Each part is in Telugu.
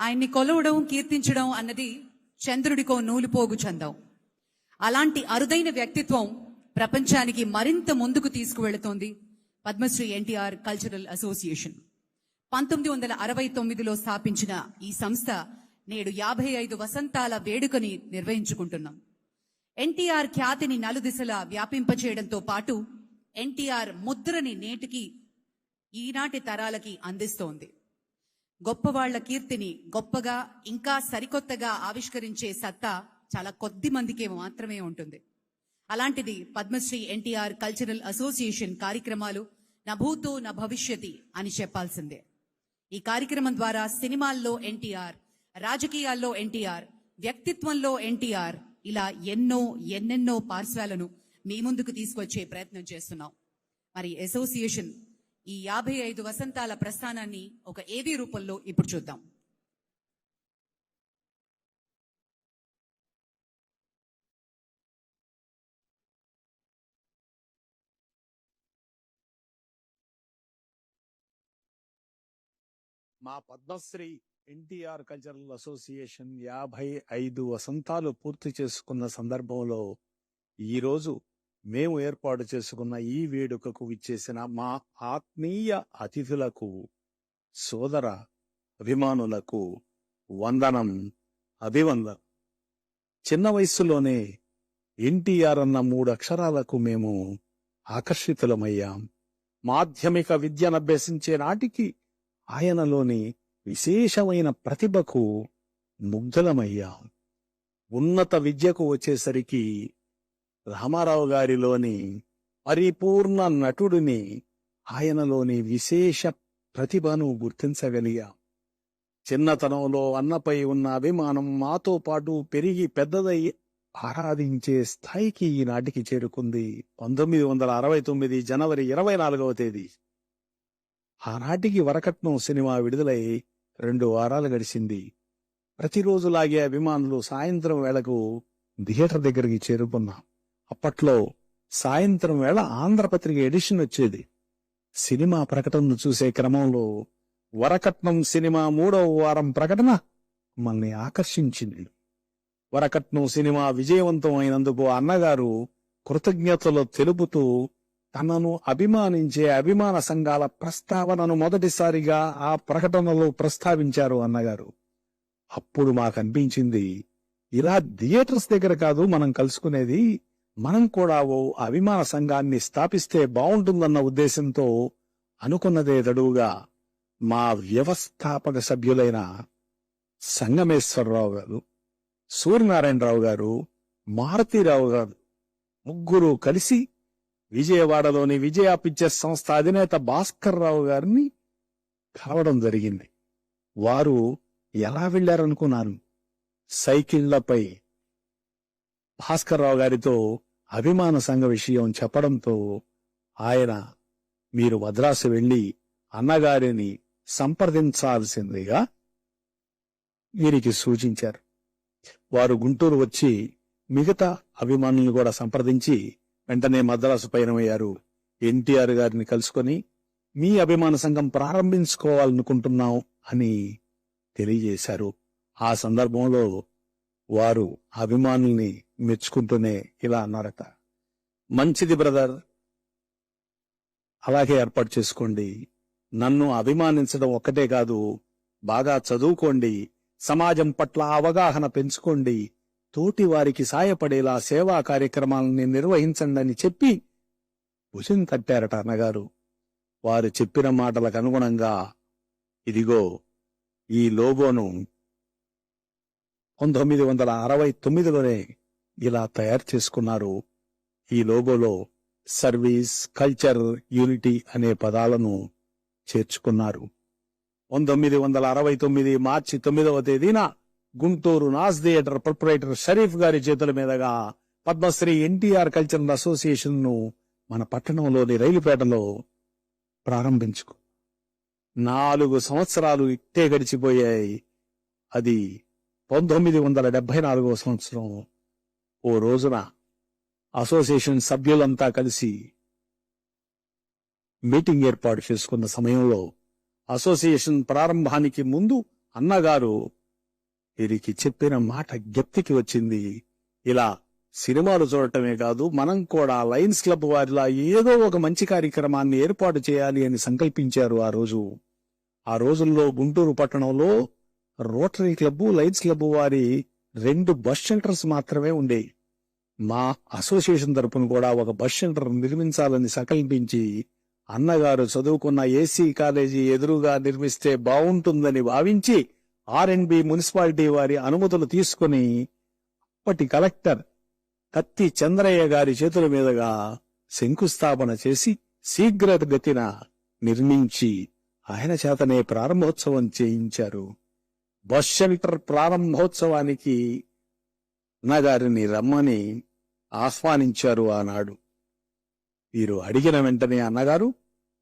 ఆయన్ని కొలవడం కీర్తించడం అన్నది చంద్రుడికో నూలుపోగు చందం. అలాంటి అరుదైన వ్యక్తిత్వం ప్రపంచానికి మరింత ముందుకు తీసుకువెళుతోంది పద్మశ్రీ ఎన్టీఆర్ కల్చరల్ అసోసియేషన్. పంతొమ్మిది వందల అరవై తొమ్మిదిలో స్థాపించిన ఈ సంస్థ నేడు యాభై ఐదు వసంతాల వేడుకని నిర్వహించుకుంటున్నాం. ఎన్టీఆర్ ఖ్యాతిని నలుదిశలా వ్యాపింపచేయడంతో పాటు ఎన్టీఆర్ ముద్రని నేటికి ఈనాటి తరాలకి అందిస్తోంది. గొప్పవాళ్ళ కీర్తిని గొప్పగా ఇంకా సరికొత్తగా ఆవిష్కరించే సత్తా చాలా కొద్ది మందికే మాత్రమే ఉంటుంది. అలాంటిది పద్మశ్రీ ఎన్టీఆర్ కల్చరల్ అసోసియేషన్ కార్యక్రమాలు నభూతో భూతో నా భవిష్యతి అని చెప్పాల్సిందే. ఈ కార్యక్రమం ద్వారా సినిమాల్లో ఎన్టీఆర్ రాజకీయాల్లో ఎన్టీఆర్ వ్యక్తిత్వంలో ఎన్టీఆర్ ఇలా ఎన్నో ఎన్నెన్నో పార్శ్వాలను మీ ముందుకు తీసుకొచ్చే ప్రయత్నం చేస్తున్నాం. మరి అసోసియేషన్ ఈ యాభై ఐదు వసంతాల ప్రస్థానాన్ని ఒక ఏదీ రూపంలో ఇప్పుడు చూద్దాం. మా పద్మశ్రీ ఎన్టీఆర్ కల్చరల్ అసోసియేషన్ యాభై ఐదు వసంతాలు పూర్తి చేసుకున్న సందర్భంలో ఈరోజు మేము ఏర్పాటు చేసుకున్న ఈ వేడుకకు విచ్చేసిన మా ఆత్మీయ అతిథులకు సోదర అభిమానులకు వందనం అభివందనం. చిన్న వయస్సులోనే ఎన్టీఆర్ అన్న మూడు అక్షరాలకు మేము ఆకర్షితులమయ్యాం. మాధ్యమిక విద్యనభ్యసించే నాటికి ఆయనలోని విశేషమైన ప్రతిభకు ముగ్ధులమయ్యాం. ఉన్నత విద్యకు వచ్చేసరికి రామారావు గారిలోని పరిపూర్ణ నటుడిని ఆయనలోని విశేష ప్రతిభను గుర్తించగలిగాం. చిన్నతనంలో అన్నపై ఉన్న అభిమానం మాతో పాటు పెరిగి పెద్దదై ఆరాధించే స్థాయికి ఈనాటికి చేరుకుంది పంతొమ్మిది వందల అరవై తొమ్మిది జనవరి ఇరవై నాలుగవ తేదీ. ఆనాటికి వరకట్నం సినిమా విడుదలై రెండు వారాలు గడిచింది. ప్రతిరోజులాగే అభిమానులు సాయంత్రం వేళకు థియేటర్ దగ్గరికి చేరుకున్నాం. అప్పట్లో సాయంత్రం వేళ ఆంధ్రపత్రిక ఎడిషన్ వచ్చేది. సినిమా ప్రకటనను చూసే క్రమంలో వరకట్నం సినిమా మూడవ వారం ప్రకటన మనల్ని ఆకర్షించింది. వరకట్నం సినిమా విజయవంతం అయినందుకు అన్నగారు కృతజ్ఞతలు తెలుపుతూ తనను అభిమానించే అభిమాన సంఘాల ప్రస్తావనను మొదటిసారిగా ఆ ప్రకటనలో ప్రస్తావించారు అన్నగారు. అప్పుడు మాకు అనిపించింది ఇలా థియేటర్స్ దగ్గర కాదు మనం కలుసుకునేది మనం కూడా ఓ అభిమాన సంఘాన్ని స్థాపిస్తే బావుంటుందన్న ఉద్దేశంతో అనుకున్నదే దడువుగా మా వ్యవస్థాపక సభ్యులైన సంగమేశ్వరరావు గారు సూర్యనారాయణరావు గారు మారుతీరావు గారు ముగ్గురు కలిసి విజయవాడలోని విజయ పిక్చర్స్ సంస్థ అధినేత భాస్కర్ రావు గారిని కలవడం జరిగింది. వారు ఎలా వెళ్ళారనుకున్నాను సైకిళ్ళపై భాస్కర్ రావు గారితో అభిమాన సంఘ విషయం చెప్పడంతో ఆయన మీరు మద్రాసు వెళ్ళి అన్నగారిని సంప్రదించాల్సిందిగా వీరికి సూచించారు. వారు గుంటూరు వచ్చి మిగతా అభిమానులను కూడా సంప్రదించి వెంటనే మద్రాసు పయనమయ్యారు. ఎన్టీఆర్ గారిని కలుసుకొని మీ అభిమాన సంఘం ప్రారంభించుకోవాలనుకుంటున్నాం అని తెలియజేశారు. ఆ సందర్భంలో వారు అభిమానుల్ని మెచ్చుకుంటూనే ఇలా అన్నారట. మంచిది బ్రదర్. అలాగే ఏర్పాటు చేసుకోండి. నన్ను అభిమానించడం ఒక్కటే కాదు బాగా చదువుకోండి సమాజం పట్ల అవగాహన పెంచుకోండి తోటి వారికి సాయపడేలా సేవా కార్యక్రమాలని నిర్వహించండి అని చెప్పి భుజం కట్టారట అన్నగారు. వారు చెప్పిన మాటలకు అనుగుణంగా ఇదిగో ఈ లోబోను పంతొమ్మిది వందల అరవై తొమ్మిదిలోనే ఇలా తయారు చేసుకున్నారు. ఈ లోగోలో సర్వీస్ కల్చర్ యూనిటీ అనే పదాలను చేర్చుకున్నారు. పంతొమ్మిది వందల అరవై తొమ్మిది మార్చి తొమ్మిదవ తేదీన గుంటూరు నాస్ థియేటర్ ప్రొపరేటర్ షరీఫ్ గారి చేతుల మీదుగా పద్మశ్రీ ఎన్టీఆర్ కల్చరల్ అసోసియేషన్ను మన పట్టణంలోని రైలుపేటలో ప్రారంభించుకు. నాలుగు సంవత్సరాలు ఇట్టే గడిచిపోయాయి. అది పంతొమ్మిది వందల డెబ్బై నాలుగవ సంవత్సరం. ఓ రోజున అసోసియేషన్ సభ్యులంతా కలిసి మీటింగ్ ఏర్పాటు చేసుకున్న సమయంలో అసోసియేషన్ ప్రారంభానికి ముందు అన్నగారు వీరికి చెప్పిన మాట జ్ఞప్తికి వచ్చింది. ఇలా సినిమాలు చూడటమే కాదు మనం కూడా లయన్స్ క్లబ్ వారిలా ఏదో ఒక మంచి కార్యక్రమాన్ని ఏర్పాటు చేయాలి అని సంకల్పించారు ఆ రోజు. ఆ రోజుల్లో గుంటూరు పట్టణంలో రోటరీ క్లబ్ లయన్స్ క్లబ్ వారి రెండు బస్ షెల్టర్స్ మాత్రమే ఉండేవి మా అసోసియేషన్ తరపున కూడా ఒక బస్ సెంటర్ నిర్మించాలని సంకల్పించి అన్నగారు చదువుకున్న ఏసీ కాలేజీ ఎదురుగా నిర్మిస్తే బాగుంటుందని భావించి ఆర్ మున్సిపాలిటీ వారి అనుమతులు తీసుకుని అప్పటి కలెక్టర్ కత్తి చంద్రయ్య గారి చేతుల మీదుగా శంకుస్థాపన చేసి శీఘ్రగతిన నిర్మించి ఆయన చేతనే ప్రారంభోత్సవం చేయించారు. బస్ షెల్టర్ ప్రారంభోత్సవానికి అన్నగారిని రమ్మని ఆహ్వానించారు ఆనాడు. వీరు అడిగిన వెంటనే అన్నగారు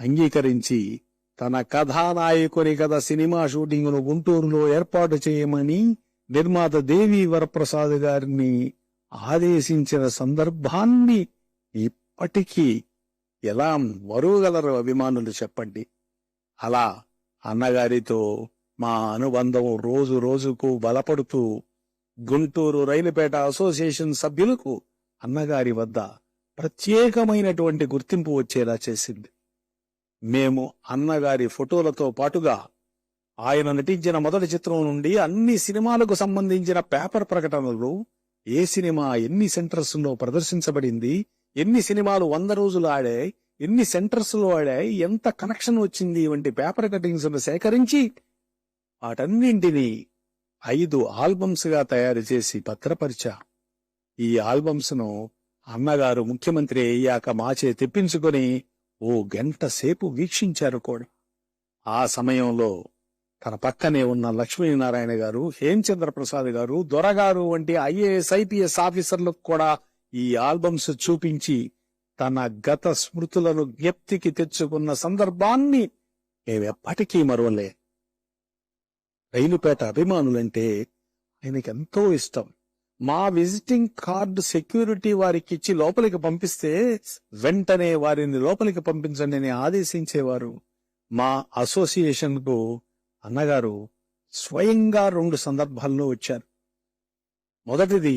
అంగీకరించి తన కథానాయకుని కథ సినిమా షూటింగును గుంటూరులో ఏర్పాటు చేయమని నిర్మాత దేవి వరప్రసాద్ గారిని ఆదేశించిన సందర్భాన్ని ఇప్పటికీ ఎలా మరువగలరు అభిమానులు చెప్పండి. అలా అన్నగారితో మా అనుబంధం రోజు రోజుకు బలపడుతూ గుంటూరు రైలుపేట అసోసియేషన్ సభ్యులకు అన్నగారి వద్ద ప్రత్యేకమైనటువంటి గుర్తింపు వచ్చేలా చేసింది. మేము అన్నగారి ఫోటోలతో పాటుగా ఆయన నటించిన మొదటి చిత్రం నుండి అన్ని సినిమాలకు సంబంధించిన పేపర్ ప్రకటనలు ఏ సినిమా ఎన్ని సెంటర్స్లో ప్రదర్శించబడింది ఎన్ని సినిమాలు వంద రోజులు ఆడాయి ఎన్ని సెంటర్స్లో ఆడాయి ఎంత కనెక్షన్ వచ్చింది వంటి పేపర్ కటింగ్స్ సేకరించి వాటన్నింటినీ ఐదు ఆల్బమ్స్గా తయారు చేసి భద్రపరిచా. ఈ ఆల్బమ్స్ను అన్నగారు ముఖ్యమంత్రి అయ్యాక మాచే తెప్పించుకొని ఓ గంట సేపు వీక్షించారు కూడా. ఆ సమయంలో తన పక్కనే ఉన్న లక్ష్మీనారాయణ గారు హేమచంద్ర ప్రసాద్ గారు దొరగారు వంటి ఐఏఎస్ ఐపీఎస్ ఆఫీసర్లకు కూడా ఈ ఆల్బమ్స్ చూపించి తన గత స్మృతులను జ్ఞప్తికి తెచ్చుకున్న సందర్భాన్ని మేమెప్పటికీ మరువలే. రైలుపేట అభిమానులంటే ఆయనకి ఎంతో ఇష్టం. మా విజిటింగ్ కార్డు సెక్యూరిటీ వారికి ఇచ్చి లోపలికి పంపిస్తే వెంటనే వారిని లోపలికి పంపించండి అని ఆదేశించేవారు మా అసోసియేషన్కు అన్నగారు స్వయంగా రెండు సందర్భాల్లో వచ్చారు. మొదటిది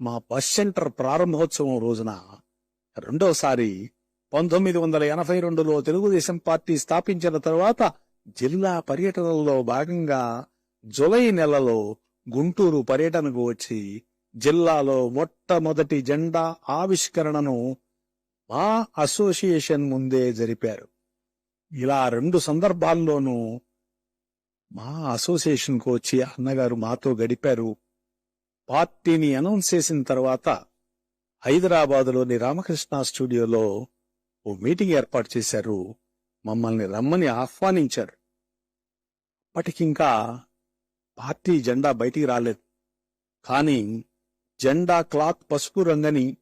మా బస్ సెంటర్ ప్రారంభోత్సవం రోజున రెండోసారి పంతొమ్మిది వందల ఎనభై రెండులో తెలుగుదేశం పార్టీ స్థాపించిన తర్వాత జిల్లా పర్యటనలో భాగంగా జులై నెలలో గుంటూరు పర్యటనకు వచ్చి జిల్లాలో మొట్టమొదటి జెండా ఆవిష్కరణను మా అసోసియేషన్ ముందే జరిపారు. ఇలా రెండు సందర్భాల్లోనూ మా అసోసియేషన్కు వచ్చి అన్నగారు మాతో గడిపారు. పార్టీని అనౌన్స్ చేసిన తర్వాత హైదరాబాదులోని రామకృష్ణ స్టూడియోలో ఓ మీటింగ్ ఏర్పాటు చేశారు. మమ్మల్ని రమ్మని ఆహ్వానించారు. అప్పటికింకా పార్టీ జెండా బయటికి రాలేదు. కానీ జెండా క్లాత్ పసుపు రంగని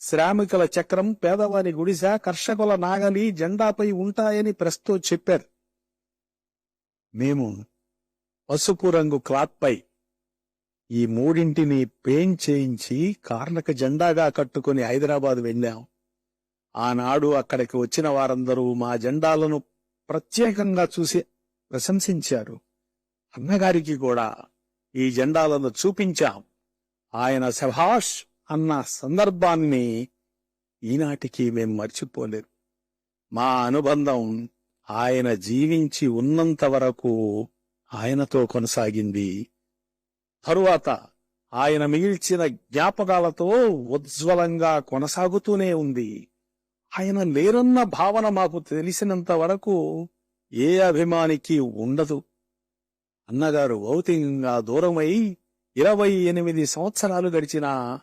శ్రామికుల చక్రం పేదవారి గుడిసె కర్షకుల నాగలి జెండాపై ఉంటాయని ప్రెస్తో చెప్పారు. మేము పసుపు రంగు క్లాత్పై ఈ మూడింటిని పెయింట్ చేయించి కార్లకు జెండాగా కట్టుకుని హైదరాబాద్ వెళ్ళాం. ఆనాడు అక్కడికి వచ్చిన వారందరూ మా జెండాలను ప్రత్యేకంగా చూసి ప్రశంసించారు. అన్నగారికి కూడా ఈ జెండాలను చూపించాం. ఆయన శభాష్ అన్న సందర్భాన్ని ఈనాటికి మేం మర్చిపోలేదు మా అనుబంధం ఆయన జీవించి ఉన్నంత వరకు ఆయనతో కొనసాగింది. తరువాత ఆయన మిగిల్చిన జ్ఞాపకాలతో ఉజ్వలంగా కొనసాగుతూనే ఉంది. ఆయన లేరన్న భావన మాకు తెలిసినంత వరకు ఏ అభిమానికి ఉండదు. అన్నగారు భౌతికంగా దూరమై ఇరవై ఎనిమిది సంవత్సరాలు గడిచినా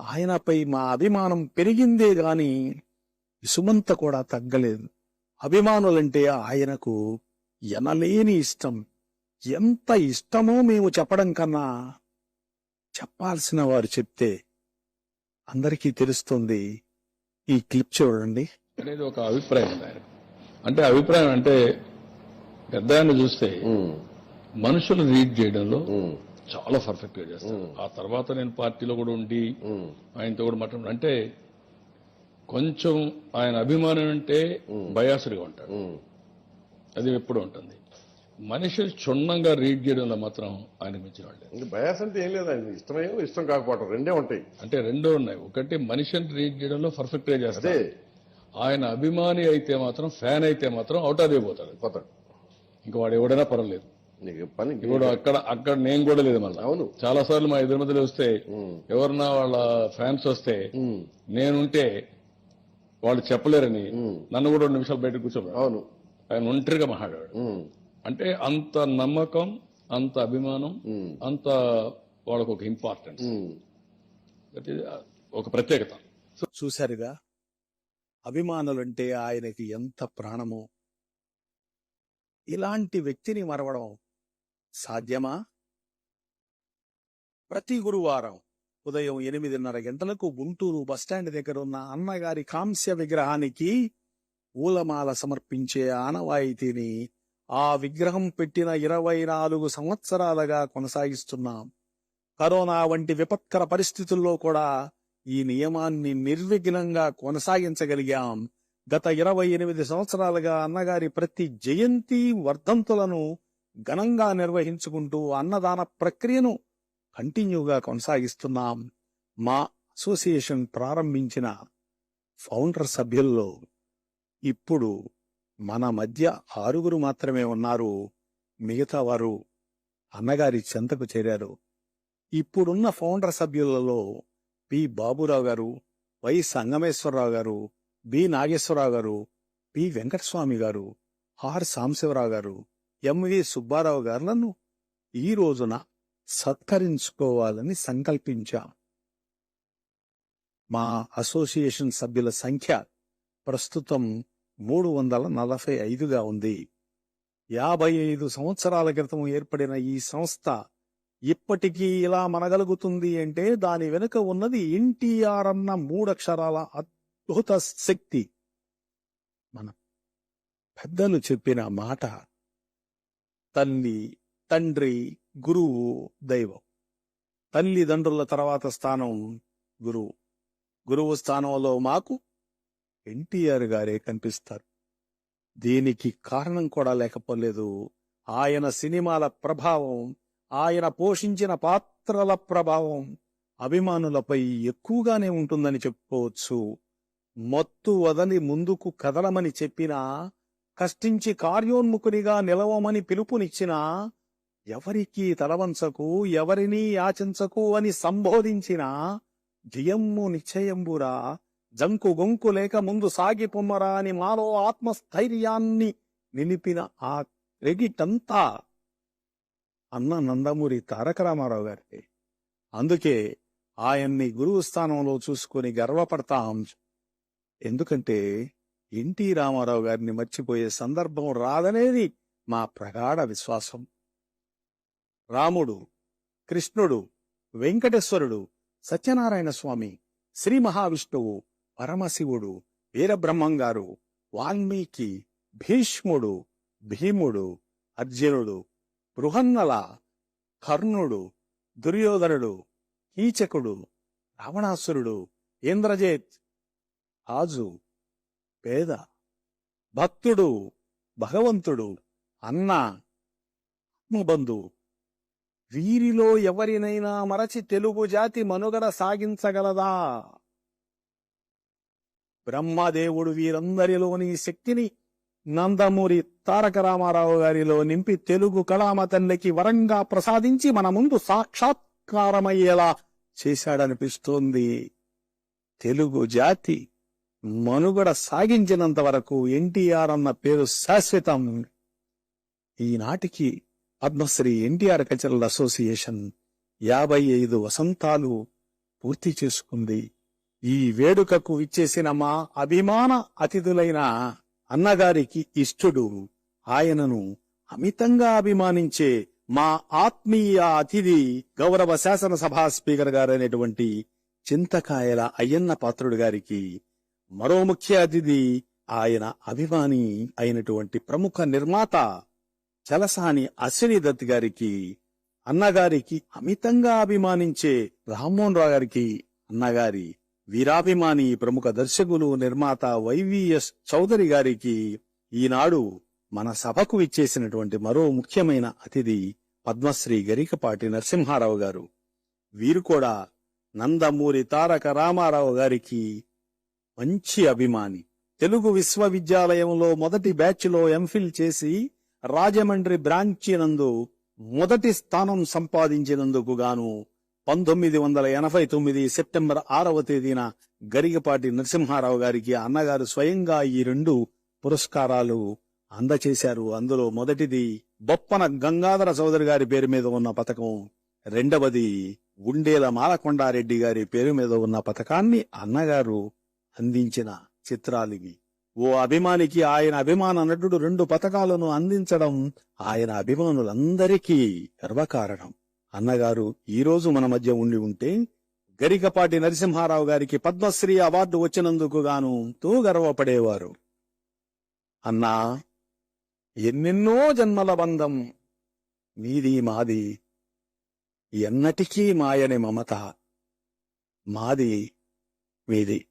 ఆయనపై మా అభిమానం పెరిగిందే గాని ఇసుమంత కూడా తగ్గలేదు. అభిమానులంటే ఆయనకు ఎనలేని ఇష్టం. ఎంత ఇష్టమో మేము చెప్పడం కన్నా చెప్పాల్సిన వారు చెప్తే అందరికీ తెలుస్తుంది ఈ క్లిప్ చూడండి. అనేది ఒక అభిప్రాయం ఉంది ఆయన అంటే అభిప్రాయం అంటే పెద్ద ఆయన చూస్తే మనుషులు రీడ్ చేయడంలో చాలా పర్ఫెక్ట్గా చేస్తారు ఆ తర్వాత నేను పార్టీలో కూడా ఉండి ఆయనతో కూడా మాట్లాడు అంటే కొంచెం ఆయన అభిమానం అంటే బయాసుడిగా ఉంటాడు. అది ఎప్పుడు ఉంటుంది. మనిషి క్షుణ్ణంగా రీడ్ చేయడంలో మాత్రం ఆయన మించిన వాళ్ళే బయాస్ అంటే ఏం లేదండి. ఇష్టమేమో ఇష్టం కాకపోవటం రెండే ఉంటాయి. అంటే రెండో ఉన్నాయి. ఒకటి మనిషిని రీడ్ చేయడంలో పర్ఫెక్ట్గా అదే. చేస్తారు ఆయన అభిమాని అయితే మాత్రం ఫ్యాన్ అయితే మాత్రం అవుట్ అదిపోతాడు పోతాడు. ఇంకా వాడు ఎవడైనా పర్వాలేదు. నీకు పని ఇప్పుడు అక్కడ అక్కడ నేను కూడా లేదు మళ్ళీ. అవును. చాలా సార్లు మా ఎదురు మధ్యలో వస్తే ఎవరన్నా వాళ్ళ ఫ్యాన్స్ వస్తే నేనుంటే వాళ్ళు చెప్పలేరని నన్ను కూడా రెండు నిమిషాలు బయట కూర్చోబెట్టాడు అవును. ఆయన ఒంటరిగా ఉమ్. అంటే అంత నమ్మకం అంత అభిమానం అంత వాళ్ళకు ఒక ఇంపార్టెన్స్ ఒక ప్రత్యేకత. చూశారుగా అభిమానులంటే ఆయనకి ఎంత ప్రాణమో. ఇలాంటి వ్యక్తిని మరవడం సాధ్యమా? ప్రతి గురువారం ఉదయం ఎనిమిదిన్నర గంటలకు గుంటూరు బస్టాండ్ దగ్గర ఉన్న అన్నగారి కాంస్య విగ్రహానికి పూలమాల సమర్పించే ఆనవాయితీని ఆ విగ్రహం పెట్టిన ఇరవై నాలుగు సంవత్సరాలుగా కొనసాగిస్తున్నాం. కరోనా వంటి విపత్కర పరిస్థితుల్లో కూడా ఈ నియమాన్ని నిర్విఘ్నంగా కొనసాగించగలిగాం. గత ఇరవై ఎనిమిది సంవత్సరాలుగా అన్నగారి ప్రతి జయంతి వర్ధంతులను ఘనంగా నిర్వహించుకుంటూ అన్నదాన ప్రక్రియను కంటిన్యూగా కొనసాగిస్తున్నాం. మా అసోసియేషన్ ప్రారంభించిన ఫౌండర్ సభ్యుల్లో ఇప్పుడు మన మధ్య ఆరుగురు మాత్రమే ఉన్నారు. మిగతా వారు అన్నగారి చెంతకు చేరారు. ఇప్పుడున్న ఫౌండర్ సభ్యులలో పి. బాబురావు గారు వై. సంగమేశ్వరరావు గారు బి. నాగేశ్వరరావు గారు పి. వెంకటస్వామి గారు ఆర్. సాంశివరావు గారు ఎంవి సుబ్బారావు గారులను ఈ రోజున సత్కరించుకోవాలని సంకల్పించాం. మా అసోసియేషన్ సభ్యుల సంఖ్య ప్రస్తుతం మూడు వందల నలభై ఐదుగా ఉంది. యాభై ఐదు సంవత్సరాల క్రితం ఏర్పడిన ఈ సంస్థ ఇప్పటికీ ఇలా మనగలుగుతుంది అంటే దాని వెనుక ఉన్నది ఎన్టీఆర్ అన్న మూడక్షరాల అద్భుత శక్తి. మన పెద్దలు చెప్పిన మాట తల్లి తండ్రి గురువు దైవం. తల్లిదండ్రుల తర్వాత స్థానం గురువు. గురువు స్థానంలో మాకు ఎన్టీఆర్ గారే కనిపిస్తారు. దీనికి కారణం కూడా లేకపోలేదు. ఆయన సినిమాల ప్రభావం ఆయన పోషించిన పాత్రల ప్రభావం అభిమానులపై ఎక్కువగానే ఉంటుందని చెప్పుకోవచ్చు. మత్తు వదని ముందుకు కదలమని చెప్పినా కష్టించి కార్యోన్ముఖునిగా నిలవమని పిలుపునిచ్చినా ఎవరికీ తలవంచకు ఎవరినీ యాచించకు అని సంబోధించిన జయమ్ము నిశ్చయంబురా జంకు గొంకు లేక ముందు సాగి పొమ్మరా అని మాలో ఆత్మస్థైర్యాన్ని నిలిపిన ఆ క్రెడిట్ అంతా అన్న నందమూరి తారక రామారావు గారికి అందుకే ఆయన్ని గురువు స్థానంలో చూసుకుని గర్వపడతాం. ఎందుకంటే ఎన్టీ రామారావు గారిని మర్చిపోయే సందర్భం రాదనేది మా ప్రగాఢ విశ్వాసం. రాముడు కృష్ణుడు వెంకటేశ్వరుడు సత్యనారాయణ స్వామి శ్రీ మహావిష్ణువు పరమశివుడు వీరబ్రహ్మంగారు వాల్మీకి భీష్ముడు భీముడు అర్జునుడు బృహన్నల కర్ణుడు దుర్యోధనుడు కీచకుడు రావణాసురుడు ఇంద్రజేత్ రాజు పేద భక్తుడు భగవంతుడు అన్న ఆత్మబంధు. వీరిలో ఎవరినైనా మరచి తెలుగు జాతి మనుగడ సాగించగలదా? బ్రహ్మదేవుడు వీరందరిలోని శక్తిని నందమూరి తారక రామారావు గారిలో నింపి తెలుగు కళామ తల్లికి వరంగా ప్రసాదించి మన ముందు సాక్షాత్కారమయ్యేలా చేశాడనిపిస్తోంది. తెలుగు జాతి మనుగడ సాగించినంత వరకు ఎన్టీఆర్ అన్న పేరు శాశ్వతం. ఈనాటికి పద్మశ్రీ ఎన్టీఆర్ కల్చరల్ అసోసియేషన్ యాభై ఐదు వసంతాలు పూర్తి చేసుకుంది. ఈ వేడుకకు ఇచ్చేసిన మా అభిమాన అతిథులైన అన్నగారికి ఇష్టుడు. ఆయనను అమితంగా అభిమానించే మా ఆత్మీయ అతిథి గౌరవ శాసనసభా స్పీకర్ గారైనటువంటి చింతకాయల అయ్యన్న పాత్రుడు గారికి మరో ముఖ్య అతిథి ఆయన అభిమాని అయినటువంటి ప్రముఖ నిర్మాత చలసాని అశ్విని దత్ గారికి అన్నగారికి అమితంగా అభిమానించే రామ్మోహన్ రావు గారికి అన్నగారి వీరాభిమాని ప్రముఖ దర్శకులు నిర్మాత వైవిఎస్ చౌదరి గారికి ఈనాడు మన సభకు ఇచ్చేసినటువంటి మరో ముఖ్యమైన అతిథి పద్మశ్రీ గరికపాటి నరసింహారావు గారు. వీరు కూడా నందమూరి తారక రామారావు గారికి మంచి అభిమాని. తెలుగు విశ్వవిద్యాలయంలో మొదటి బ్యాచ్లో ఎంఫిల్ చేసి రాజమండ్రి బ్రాంచి నందు మొదటి స్థానం సంపాదించినందుకు గాను పంతొమ్మిది వందల ఎనభై తొమ్మిది సెప్టెంబర్ ఆరవ తేదీన గరిగపాటి నరసింహారావు గారికి అన్నగారు స్వయంగా ఈ రెండు పురస్కారాలు అందచేశారు. అందులో మొదటిది బొప్పన గంగాధర చౌదరి గారి పేరు మీద ఉన్న పథకం రెండవది ఉండేల మాలకొండారెడ్డి గారి పేరు మీద ఉన్న పథకాన్ని అన్నగారు అందించిన చిత్రాలివి ఓ అభిమానికి ఆయన అభిమాన నటుడు రెండు పథకాలను అందించడం ఆయన అభిమానులందరికీ గర్వకారణం. అన్నగారు ఈరోజు మన మధ్య ఉండి ఉంటే గరికపాటి నరసింహారావు గారికి పద్మశ్రీ అవార్డు వచ్చినందుకు గాను తో గర్వపడేవారు. అన్నా ఎన్నెన్నో జన్మల బంధం మీది మాది ఎన్నటికీ మాయని మమత మాది మీది.